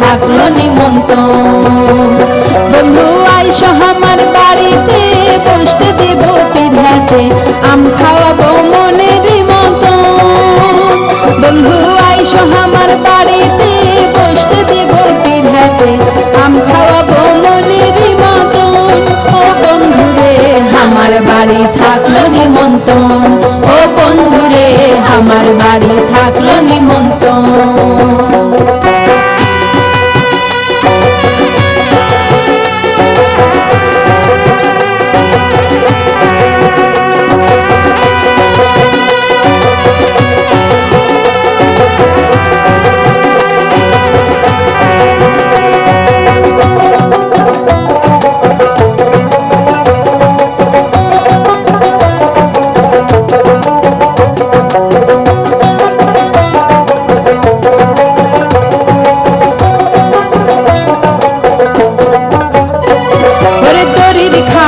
থাকল নিমন্ত্রণ। বন্ধু, আইসো আমার বাড়িতে, বসতে দেব পিঠাতে আম খাওয়াবো মনের মতো বন্ধু, আইসো আমার বাড়িতে, বসতে দেব পিঠাতে আম খাওয়াবো মনের মতো ও বন্ধুরে আমার বাড়ি থাকল নিমন্ত্রণ। ও বন্ধুরে আমার বাড়ি থাকল নিমন্ত্রণ।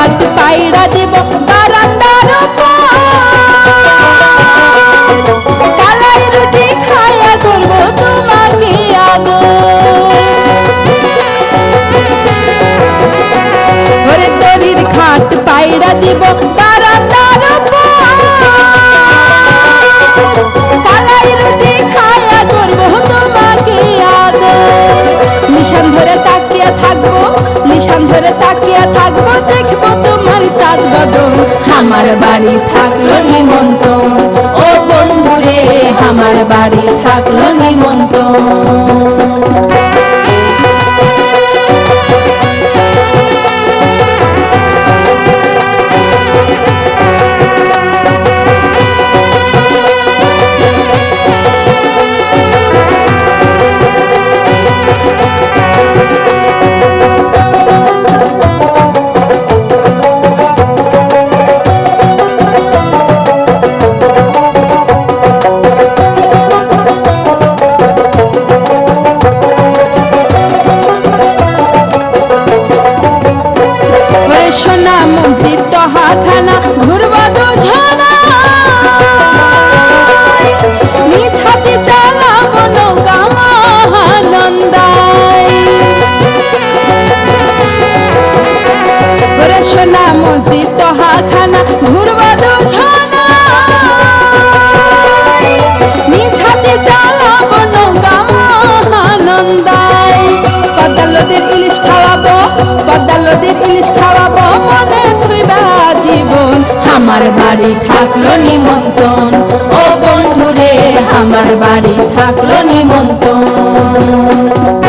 খাট পায়রা দেব বারান্দার। কালাই রুটি খায়া করব তোমাকে আদর ওরে দড়ির খাট পায়রা দিব বাড়ি থাকল নিমন্ত্রণ। ও বন্ধুরে আমার বাড়ি থাকল নিমন্ত্রণ। মসজিদ হাখানা ঘুরবা তো ঝনা নিজ হাতে চালাবো নৌকা মহানন্দায়। সোনা মসজিদ আমার বাড়ি থাকল নিমন্ত্রণ। ও বন্ধুরে আমার বাড়ি থাকল নিমন্ত্রণ।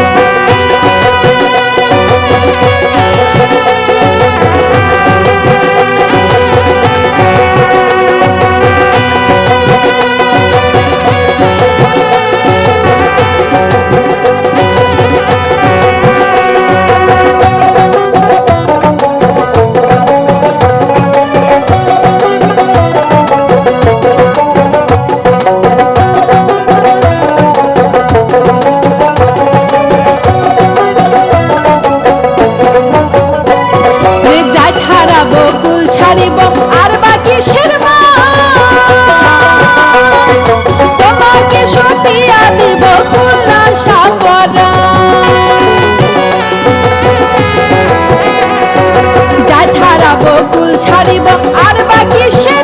ছাড়িব আর বাকি শেরমা তোমাকে সপিয়া দিব কুল সাপরা হারাবো কুল ছাড়িব, আর বাকি শেরমা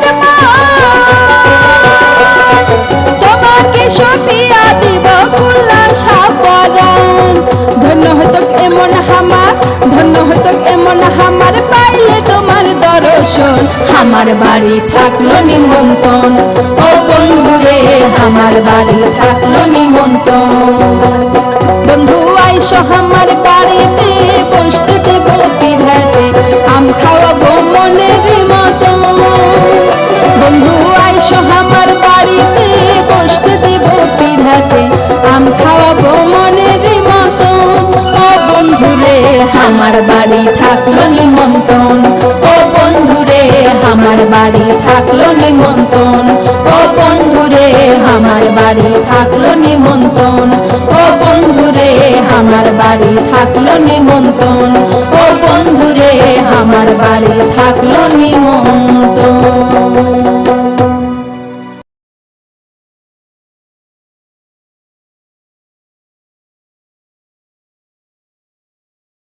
আমার বাড়ি থাকল নিমন্ত্রণ। ও বন্ধুরে, আমার বাড়ি থাকল নিমন্ত্রণ। বন্ধু, আইসো আমার বাড়িতে, বসতে দেব বিধাতে। আম খাওয়াবো মনের মতো। বন্ধু, আইসো আমার বাড়িতে, বসতে দেব বিধাতে। আম খাওয়াবো মনের মতো। ও বন্ধুরে, আমার বাড়ি বাড়ি থাকল নিমন্ত্রণ। ও বন্ধুরে, আমার বাড়ি থাকল নিমন্ত্রণ। ও বন্ধুরে, আমার বাড়ি থাকল নিমন্ত্রণ।